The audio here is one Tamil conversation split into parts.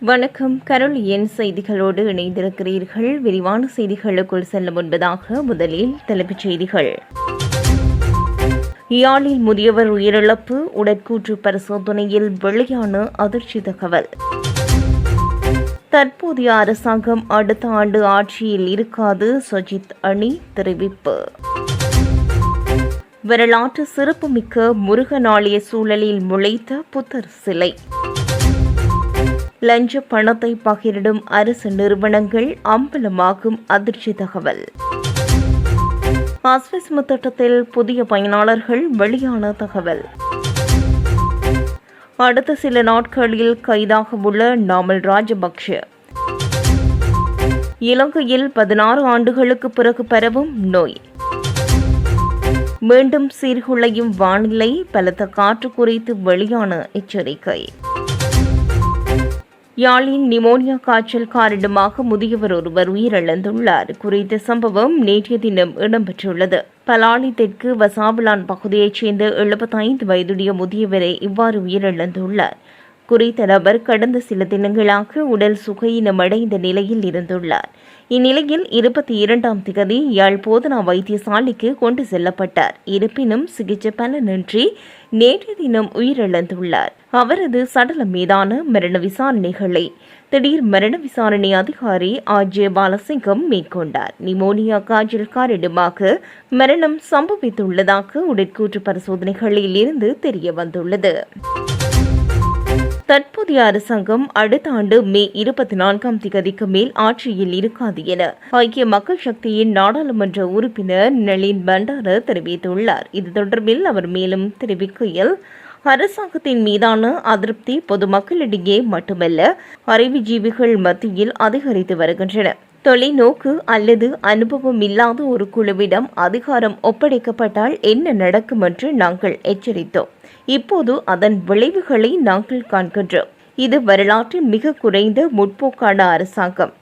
வணக்கம். கரோல் என் செய்திகளோடு இணைந்திருக்கிறீர்கள். விரிவான செய்திகளுக்குள் செல்ல முன்பதாக முதலில் தலைப்புச் செய்திகள். யாழில் முதியவர் உயிரிழப்பு உடற்கூற்று பரிசோதனையில் வெளியான அதிர்ச்சி தகவல். தற்போதைய அரசாங்கம் அடுத்த ஆண்டு ஆட்சியில் இருக்காது சஜித் அணி தெரிவிப்பு. வரலாற்று சிறப்புமிக்க முருகன் ஆலய சூழலில் முளைத்த புத்தர் சிலை. லஞ்ச பணத்தை பகிரிடும் அரசு நிறுவனங்கள் அம்பலமாகும் அதிர்ச்சி தகவல். ஆஸ்வஸ்ம திட்டத்தில் புதிய பயனாளர்கள் வெளியான தகவல். அடுத்த சில நாட்களில் கைதாக உள்ள நாமல் ராஜபக்ஷ. இலங்கையில் பதினாறு ஆண்டுகளுக்கு பிறகு பரவும் நோய். மீண்டும் சீர்குலையும் வானிலை பலத்த காற்று குறித்து வெளியான எச்சரிக்கை. யாழின் நிமோனியா காய்ச்சல் காரணமாக முதியவர் ஒருவர் உயிரிழந்துள்ளார். குறித்த சம்பவம் நேற்றைய தினம் இடம்பெற்றுள்ளது. பலாலி தெற்கு வசாபிலான் பகுதியைச் சேர்ந்த எழுபத்தைந்து வயதுடைய முதியவரை இவ்வாறு உயிரிழந்துள்ளார். குறித்த நபர் கடந்த சில தினங்களாக உடல் சுகையினமடைந்த நிலையில் இருந்துள்ளார். இந்நிலையில் இருபத்தி இரண்டாம் திகதி யாழ் போதனா வைத்தியசாலைக்கு கொண்டு செல்லப்பட்டார். இருப்பினும் சிகிச்சை பலனின்றி நேற்று தினம் உயிரிழந்துள்ளார். அவரது சடலம் மீதான மரண விசாரணைகளை திடீர் மரண விசாரணை அதிகாரி ஆர் ஜே பாலசிங்கம் மேற்கொண்டார். நிமோனியா காய்ச்சல் காரணமாக மரணம் சம்பவித்துள்ளதாக உடற்கூற்று பரிசோதனைகளில் இருந்து தெரிய வந்துள்ளது தற்போதைய அரசாங்கம் அடுத்த ஆண்டு மே இருபத்தி நான்காம் திகதிக்கு மேல் ஆட்சியில் இருக்காது என ஐக்கிய மக்கள் சக்தியின் நாடாளுமன்ற உறுப்பினர் நளின் பண்டார தெரிவித்துள்ளார். இது தொடர்பில் அவர் மேலும் தெரிவிக்கையில் அரசாங்கத்தின் மீதான அதிருப்தி பொதுமக்களிடையே மட்டுமல்ல அறிவுஜீவிகள் மத்தியில் அதிகரித்து வருகின்றன. தொலைநோக்கு அல்லது அனுபவம் இல்லாத ஒரு குழுவிடம் அதிகாரம் ஒப்படைக்கப்பட்டால் என்ன நடக்கும் என்று நாங்கள் எச்சரித்தோம். இப்போது அதன் விளைவுகளை நாங்கள் காண்கின்றோம். இது வரலாற்றில் மிக குறைந்த முற்போக்கான அரசாங்கம்.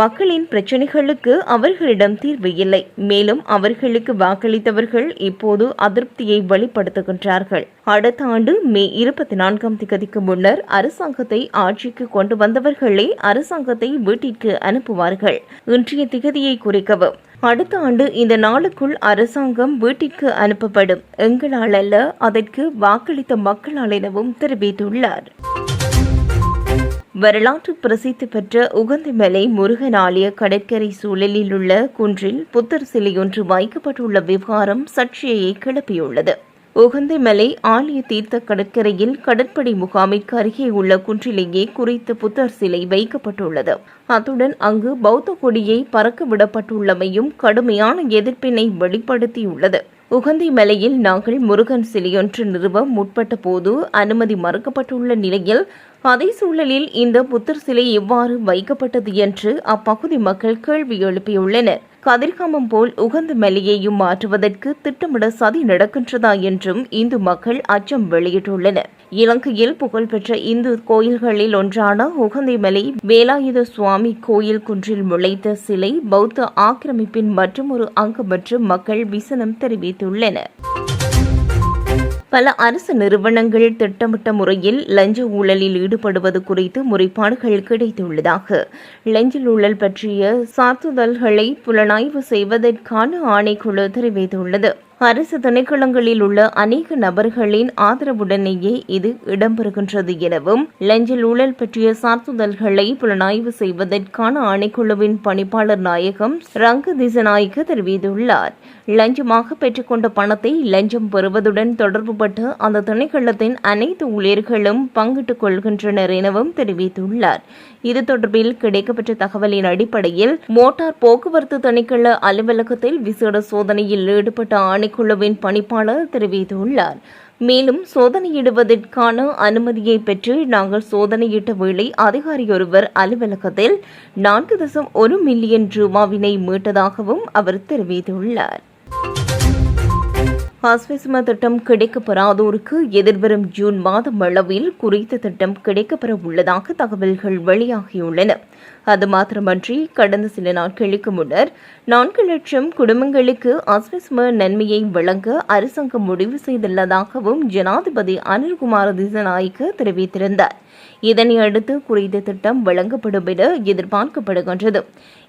மக்களின் பிரச்சனைகளுக்கு அவர்களிடம் தீர்வு இல்லை. மேலும் அவர்களுக்கு வாக்களித்தவர்கள் இப்போது அதிருப்தியை வெளிப்படுத்துகின்றார்கள். அடுத்த ஆண்டு மே இருபத்தி நான்காம் திகதிக்கு முன்னர் அரசாங்கத்தை ஆட்சிக்கு கொண்டு வந்தவர்களே அரசாங்கத்தை வீட்டிற்கு அனுப்புவார்கள். இன்றைய திகதியை குறிக்கவும். அடுத்த ஆண்டு இந்த நாளுக்குள் அரசாங்கம் வீட்டிற்கு அனுப்பப்படும். எங்களால் அல்ல அதற்கு வாக்களித்த மக்களால் எனவும் தெரிவித்துள்ளார். வரலாற்று பிரசித்தி பெற்ற உகந்தமலை முருகன் ஆலய கடற்கரை சூழலில் உள்ள குன்றில் புத்தர் சிலையொன்று வைக்கப்பட்டுள்ள விவகாரம் சர்ச்சையை கிளப்பியுள்ளது. உகந்திமலை ஆலய தீர்த்த கடற்கரையில் கடற்படை முகாமிற்கு அருகே உள்ள குன்றிலேயே குறித்த புத்தர் சிலை வைக்கப்பட்டுள்ளது. அத்துடன் அங்கு பௌத்த கொடியை பறக்க விடப்பட்டுள்ளமையும் கடுமையான எதிர்ப்பினை வெளிப்படுத்தியுள்ளது. உகந்தி மலையில் நாங்கள் முருகன் சிலையொன்று நிறுவ முற்பட்ட போது அனுமதி மறுக்கப்பட்டுள்ள நிலையில் அதே சூழலில் இந்த புத்தர் சிலை எவ்வாறு வைக்கப்பட்டது என்று அப்பகுதி மக்கள் கேள்வி எழுப்பியுள்ளனர். கதிர்காமம் போல் உகந்த மலையையும் மாற்றுவதற்கு திட்டமிட சதி நடக்கின்றதா என்றும் இந்து மக்கள் அச்சம் வெளியிட்டுள்ளனர். இலங்கையில் புகழ்பெற்ற இந்து கோயில்களில் ஒன்றான உகந்தை மலை வேலாயுத சுவாமி கோயில் குன்றில் முளைத்த சிலை பௌத்த ஆக்கிரமிப்பின் மற்றொரு அங்கம் என்று மக்கள் விசனம் தெரிவித்துள்ளனர். பல அரசு நிறுவனங்கள் திட்டமிட்ட முறையில் லஞ்ச ஊழலில் ஈடுபடுவது குறித்து முறைப்பாடுகள் கிடைத்துள்ளதாக. லஞ்ச ஊழல் பற்றிய சாத்துதல்களை புலனாய்வு செய்வதற்கான ஆணைக்குழு தெரிவித்துள்ளது. அரசு திணைக்களங்களில் உள்ள அநேக நபர்களின் ஆதரவுடனேயே இது இடம்பெறுகின்றது எனவும் லஞ்ச ஊழல் பற்றிய சார்த்துதல்களை புலனாய்வு செய்வதற்கான ஆணைக்குழுவின் பணிப்பாளர் நாயகம் ரங்க திசநாயக்க தெரிவித்துள்ளார். லஞ்சமாக பெற்றுக்கொண்ட பணத்தை லஞ்சம் பெறுவதுடன் தொடர்புபட்டு அந்த திணைக்களத்தின் அனைத்து ஊழியர்களும் பங்கிட்டுக் கொள்கின்றனர் எனவும் தெரிவித்துள்ளார். இது தொடர்பில் கிடைக்கப்பெற்ற தகவலின் அடிப்படையில் மோட்டார் போக்குவரத்து திணைக்கள அலுவலகத்தில் விசேட சோதனையில் ஈடுபட்ட ஆணை ஆணைக்குழுவின் பணிப்பாளர் தெரிவித்துள்ளார். மேலும் சோதனையிடுவதற்கான அனுமதியை பெற்று நாங்கள் சோதனையிட்ட வேளை அதிகாரியொருவர் அலுவலகத்தில் நான்கு தசம் ஒரு மில்லியன் ரூபாவினை மீட்டதாகவும் அவர் தெரிவித்துள்ளார். ஆஸ்வசிம திட்டம் கிடைக்கப்பெறாதோருக்கு எதிர்வரும் ஜூன் மாதம் அளவில் குறித்த திட்டம் கிடைக்கப்பெற உள்ளதாக தகவல்கள் வெளியாகியுள்ளன. அது மாத்திரமன்றி கடந்த சில நாட்களுக்கு முன்னர் நான்கு லட்சம் குடும்பங்களுக்கு அஸ்விஸ்ம நன்மையை வழங்க அரசாங்கம் முடிவு செய்துள்ளதாகவும் ஜனாதிபதி அனில்குமார் திசநாயக்க தெரிவித்திருந்தார். இதனை அடுத்து குறித்த திட்டம் வழங்கப்படும் என எதிர்பார்க்கப்படுகின்றது.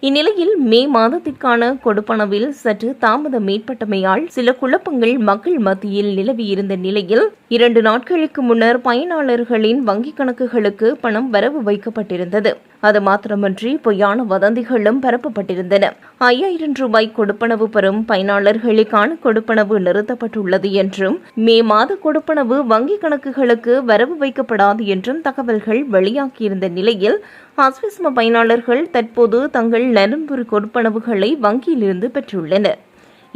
இந்நிலையில் மே மாதத்திற்கான கொடுப்பனவில் சற்று தாமதம் ஏற்பட்டமையால் சில குழப்பங்கள் மக்கள் மத்தியில் நிலவியிருந்த நிலையில் இரண்டு நாட்களுக்கு முன்னர் பயனாளர்களின் வங்கிக் கணக்குகளுக்கு பணம் வரவு வைக்கப்பட்டிருந்தது. அது மாத்திரமன்றி பொய்யான வதந்திகளும் பரப்பப்பட்டிருந்தன. ஐயாயிரம் ரூபாய் கொடுப்பனவு பெறும் பயனாளர்களுக்கான கொடுப்பனவு நிறுத்தப்பட்டுள்ளது என்றும் மே மாத கொடுப்பனவு வங்கிக் கணக்குகளுக்கு வரவு வைக்கப்படாது என்றும் தகவல்கள் வெளியாகியிருந்த நிலையில் அஸ்விஸ்ம பயனாளர்கள் தற்போது தங்கள் நலன்புரி கொடுப்பனவுகளை வங்கியிலிருந்து பெற்றுள்ளனர்.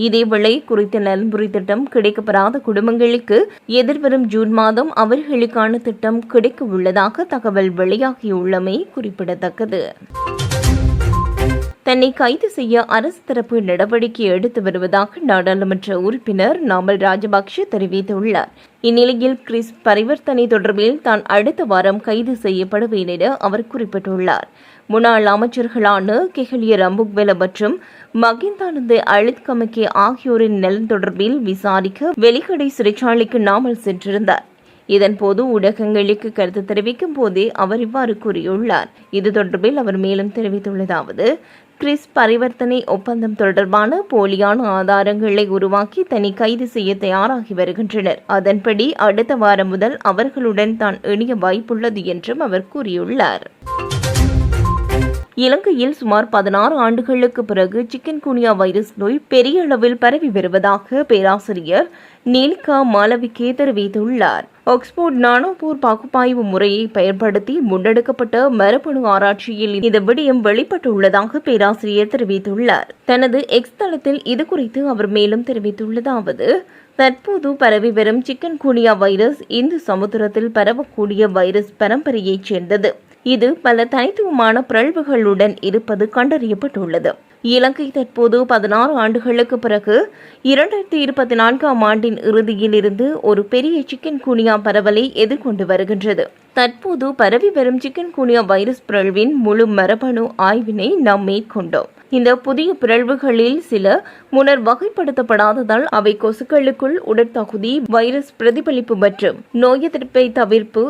இதேவேளை குறித்த நலன்புரி திட்டம் கிடைக்கப்பெறாத குடும்பங்களுக்கு எதிர்வரும் ஜூன் மாதம் அவர்களுக்கான திட்டம் கிடைக்க உள்ளதாக தகவல் வெளியாகியுள்ளமை குறிப்பிடத்தக்கது. தன்னை கைது செய்ய அரசு தரப்பு நடவடிக்கை எடுத்து வருவதாக நாடாளுமன்ற உறுப்பினர் நாமல் ராஜபக்ஷ தெரிவித்துள்ளார். இந்நிலையில் கிறிஸ் பரிவர்த்தனை தொடர்பில் தான் அடுத்த வாரம் கைது செய்யப்படுவேன் என அவர் குறிப்பிட்டுள்ளார். முன்னாள் அமைச்சர்களான கெஹலிய ரம்புக்வெல மற்றும் மகிந்தானந்த அழித் கமக்கே ஆகியோரின் நலன் தொடர்பில் விசாரிக்க வெளிக்கடை சிறைச்சாலைக்கு நாமல் சென்றிருந்தார். இதன்போது ஊடகங்களுக்கு கருத்து தெரிவிக்கும் போதே அவர் இவ்வாறு கூறியுள்ளார். இது தொடர்பில் அவர் மேலும் தெரிவித்துள்ளதாவது கிறிஸ் பரிவர்த்தனை ஒப்பந்தம் தொடர்பான போலியான ஆதாரங்களை உருவாக்கி தனி கைது செய்ய தயாராகி வருகின்றனர். அதன்படி அடுத்த வாரம் முதல் அவர்களுடன் தான் இணைய வாய்ப்புள்ளது என்றும் அவர் கூறியுள்ளார். இலங்கையில் சுமார் பதினாறு ஆண்டுகளுக்கு பிறகு சிக்கன் குனியா வைரஸ் நோய் பெரிய அளவில் பரவி வருவதாக பேராசிரியர் நீலிகா மாலவிகே தெரிவித்துள்ளார். ஆக்ஸ்போர்ட் நானோபோர் பகுப்பாய்வு முறையை பயன்படுத்தி முன்னெடுக்கப்பட்ட மரபணு ஆராய்ச்சியில் இந்த விடயம் வெளிப்பட்டுள்ளதாக பேராசிரியர் தெரிவித்துள்ளார். தனது எக்ஸ் தளத்தில் இதுகுறித்து அவர் மேலும் தெரிவித்துள்ளதாவது தற்போது பரவி வரும் சிக்கன் குனியா வைரஸ் இந்து சமுத்திரத்தில் பரவக்கூடிய வைரஸ் பரம்பரையைச் சேர்ந்தது. இது பல தனித்துவமான பிறழ்வுகளுடன் இருப்பது கண்டறியப்பட்டுள்ளது. இலங்கை தற்போது பதினாறு ஆண்டுகளுக்கு பிறகு இரண்டாயிரத்தி இருபத்தி நான்காம் ஆண்டின் இறுதியில் இருந்து ஒரு பெரிய சிக்கன் குனியா பரவலை எதிர்கொண்டு வருகின்றது. தற்போது பரவி வரும் சிக்கன் குனியா வைரஸ் பிறழ்வின் முழு மரபணு ஆய்வினை நாம் மேற்கொண்டோம். இந்த புதிய பிறழ்வுகளில் சில முன்னர் வகைப்படுத்தப்படாததால் அவை கொசுக்களுக்குள் உடற்தகுதி வைரஸ் பிரதிபலிப்பு மற்றும் நோய் எதிர்ப்பை தவிர்ப்பு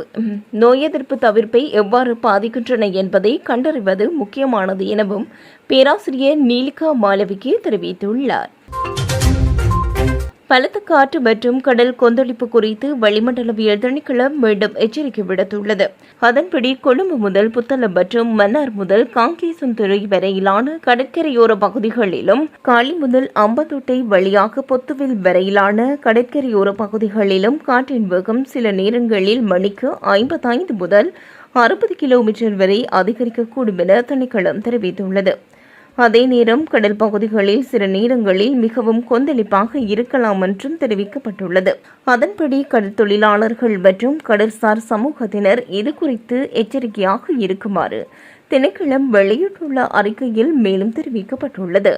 நோய் எதிர்ப்பு தவிர்ப்பை எவ்வாறு பாதிக்கின்றன என்பதை கண்டறிவது முக்கியமானது எனவும் பேராசிரியர் நீலிகா மாலவிக்கு தெரிவித்துள்ளார். பலத்த காற்று மற்றும் கடல் கொந்தளிப்பு குறித்து வளிமண்டலவியல் திணைக்களம் மீண்டும் எச்சரிக்கை விடுத்துள்ளது. அதன்படி கொழும்பு முதல் புத்தளம் மற்றும் மன்னார் முதல் காங்கேசன்துறை வரையிலான கடற்கரையோர பகுதிகளிலும் காலி முதல் அம்பத்தொட்டை வழியாக பொத்துவில் வரையிலான கடற்கரையோர பகுதிகளிலும் காற்றின் வேகம் சில நேரங்களில் மணிக்கு ஐம்பத்தைந்து முதல் அறுபது கிலோமீட்டர் வரை அதிகரிக்கக்கூடும் என திணைக்களம் தெரிவித்துள்ளது. அதே நேரம் கடல் பகுதிகளில் சில நேரங்களில் மிகவும் கொந்தளிப்பாக இருக்கலாம் என்றும் தெரிவிக்கப்பட்டுள்ளது. அதன்படி கடல் தொழிலாளர்கள் மற்றும் கடற்சார் சமூகத்தினர் இது குறித்து எச்சரிக்கையாக இருக்குமாறு திணைக்களம் வெளியிட்டுள்ள அறிக்கையில் மேலும் தெரிவிக்கப்பட்டுள்ளது.